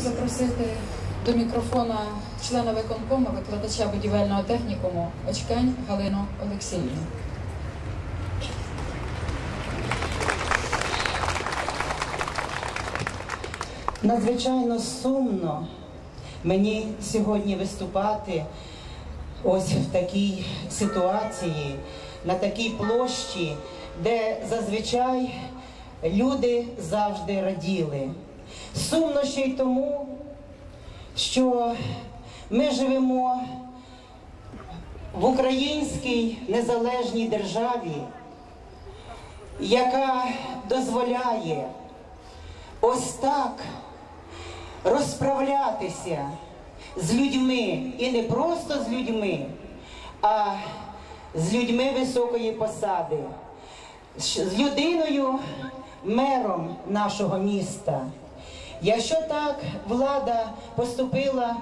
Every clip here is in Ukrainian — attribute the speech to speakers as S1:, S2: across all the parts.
S1: запросити до мікрофона члена виконкому, викладача будівельного технікуму Очкань Галину Олексіївну.
S2: Надзвичайно сумно мені сьогодні виступати ось в такій ситуації, на такій площі, де зазвичай люди завжди раділи. Сумно ще й тому, що ми живемо в українській незалежній державі, яка дозволяє ось так розправлятися з людьми і не просто з людьми, а з людьми високої посади, з людиною, мером нашого міста. Якщо так влада поступила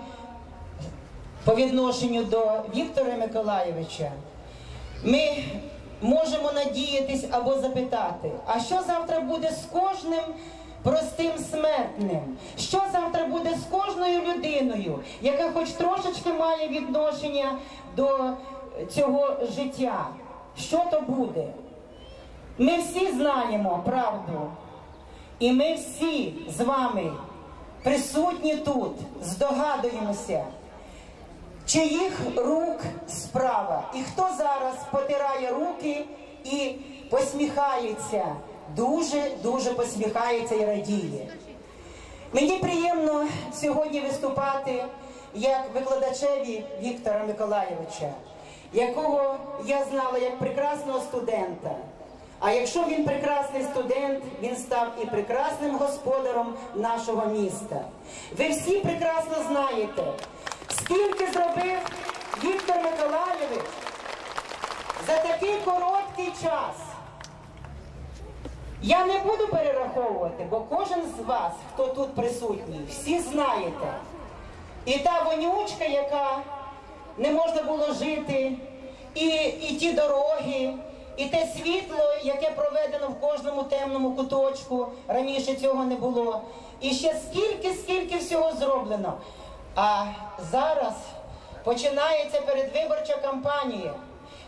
S2: по відношенню до Віктора Миколайовича, ми можемо надіятись або запитати, а що завтра буде з кожним простим смертним? Що завтра буде з кожною людиною, яка хоч трошечки має відношення до цього життя? Що то буде? Ми всі знаємо правду. І ми всі з вами присутні тут, здогадуємося, чиїх рук справа. І хто зараз потирає руки і посміхається, дуже-дуже посміхається і радіє. Мені приємно сьогодні виступати як викладачеві Віктора Миколайовича, якого я знала як прекрасного студента. А якщо він прекрасний студент, він став і прекрасним господарем нашого міста. Ви всі прекрасно знаєте, скільки зробив Віктор Миколайович за такий короткий час. Я не буду перераховувати, бо кожен з вас, хто тут присутній, всі знаєте. І та вонючка, яка не можна було жити, і, і ті дороги. І те світло, яке проведено в кожному темному куточку, раніше цього не було. І ще скільки, скільки всього зроблено. А зараз починається передвиборча кампанія.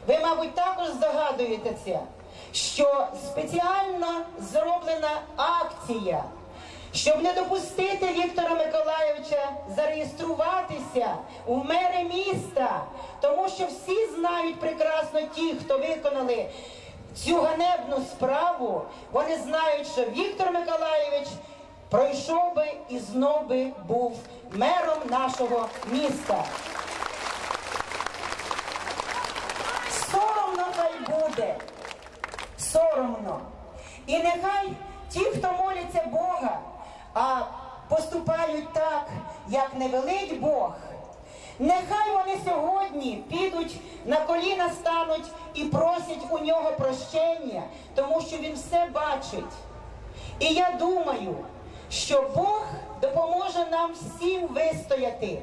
S2: Ви, мабуть, також здогадуєтеся, що спеціально зроблена акція, щоб не допустити Віктора Миколайовича зареєструватися у мери міста, тому що всі знають прекрасно ті, хто виконали цю ганебну справу, вони знають, що Віктор Миколайович пройшов би і знов би був мером нашого міста. Соромно хай буде, соромно. І нехай ті, хто моляться Бога, а поступають так, як не велить Бог. Нехай вони сьогодні підуть на коліна стануть і просять у нього прощення, тому що він все бачить. І я думаю, що Бог допоможе нам всім вистояти.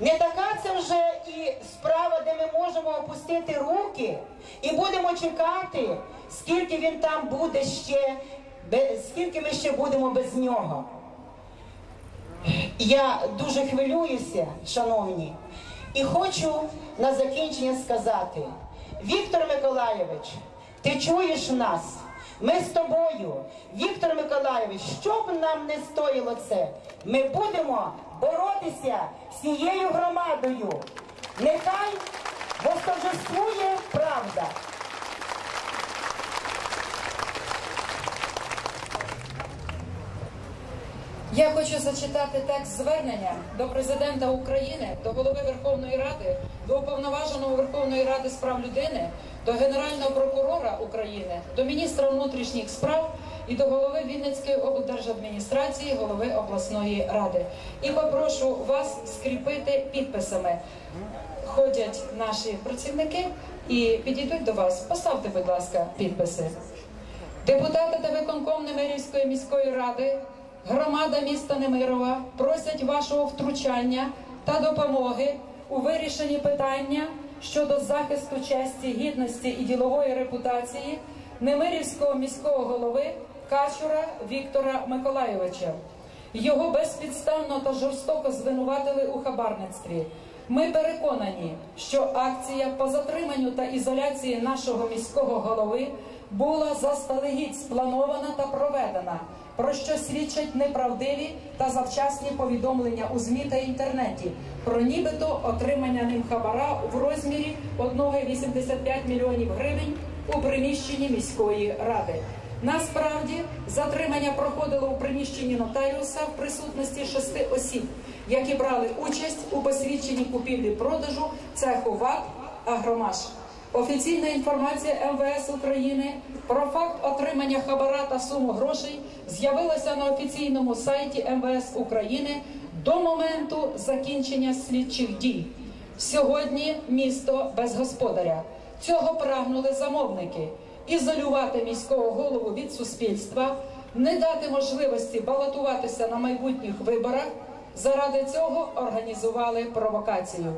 S2: Не така це вже і справа, де ми можемо опустити руки і будемо чекати, скільки він там буде ще, скільки ми ще будемо без нього. Я дуже хвилююся, шановні, і хочу на закінчення сказати: Віктор Миколайович, ти чуєш нас? Ми з тобою, Віктор Миколайович, що б нам не стоїло це, ми будемо боротися всією громадою. Нехай восторжествує правда.
S1: Я хочу зачитати текст звернення до президента України, до голови Верховної Ради, до уповноваженого Верховної Ради з прав людини, до Генерального прокурора України, до міністра внутрішніх справ і до голови Вінницької облдержадміністрації, голови обласної ради. І попрошу вас скріпити підписами. Ходять наші працівники і підійдуть до вас. Поставте, будь ласка, підписи. Депутати та виконком Немирівської міської ради. Громада міста Немирова просять вашого втручання та допомоги у вирішенні питання щодо захисту честі, гідності і ділової репутації Немирівського міського голови Качура Віктора Миколайовича. Його безпідставно та жорстоко звинуватили у хабарництві. Ми переконані, що акція по затриманню та ізоляції нашого міського голови була заздалегідь спланована та проведена, про що свідчать неправдиві та завчасні повідомлення у ЗМІ та інтернеті про нібито отримання ним хабара в розмірі 1,85 мільйонів гривень у приміщенні міської ради. Насправді затримання проходило у приміщенні нотаріуса в присутності шести осіб, які брали участь у посвідченні купівлі-продажу цеху ВАТ «Агромаш». Офіційна інформація МВС України про факт отримання хабара та суму грошей з'явилася на офіційному сайті МВС України до моменту закінчення слідчих дій. Сьогодні місто без господаря. Цього прагнули замовники ізолювати міського голову від суспільства, не дати можливості балотуватися на майбутніх виборах. Заради цього організували провокацію.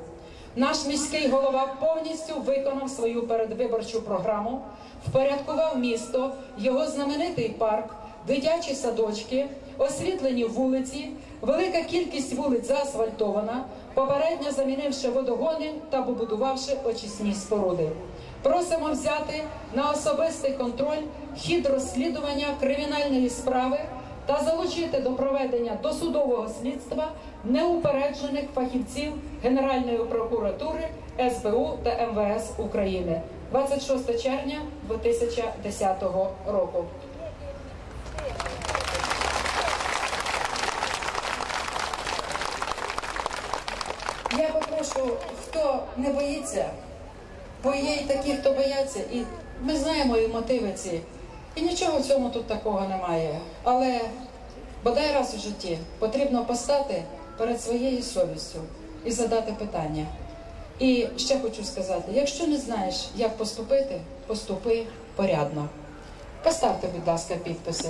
S1: Наш міський голова повністю виконав свою передвиборчу програму, впорядкував місто, його знаменитий парк, дитячі садочки, освітлені вулиці, велика кількість вулиць заасфальтована, попередньо замінивши водогони та побудувавши очисні споруди. Просимо взяти на особистий контроль хід розслідування кримінальної справи та залучити до проведення досудового слідства неупереджених фахівців Генеральної прокуратури, СБУ та МВС України 26 червня 2010 року. Я попрошу, хто не боїться, бо є і такі, хто бояться, і ми знаємо і мотиви ці. І нічого в цьому тут такого немає. Але бодай раз у житті потрібно постати перед своєю совістю і задати питання. І ще хочу сказати: якщо не знаєш, як поступити, поступи порядно. Поставте, будь ласка, підписи.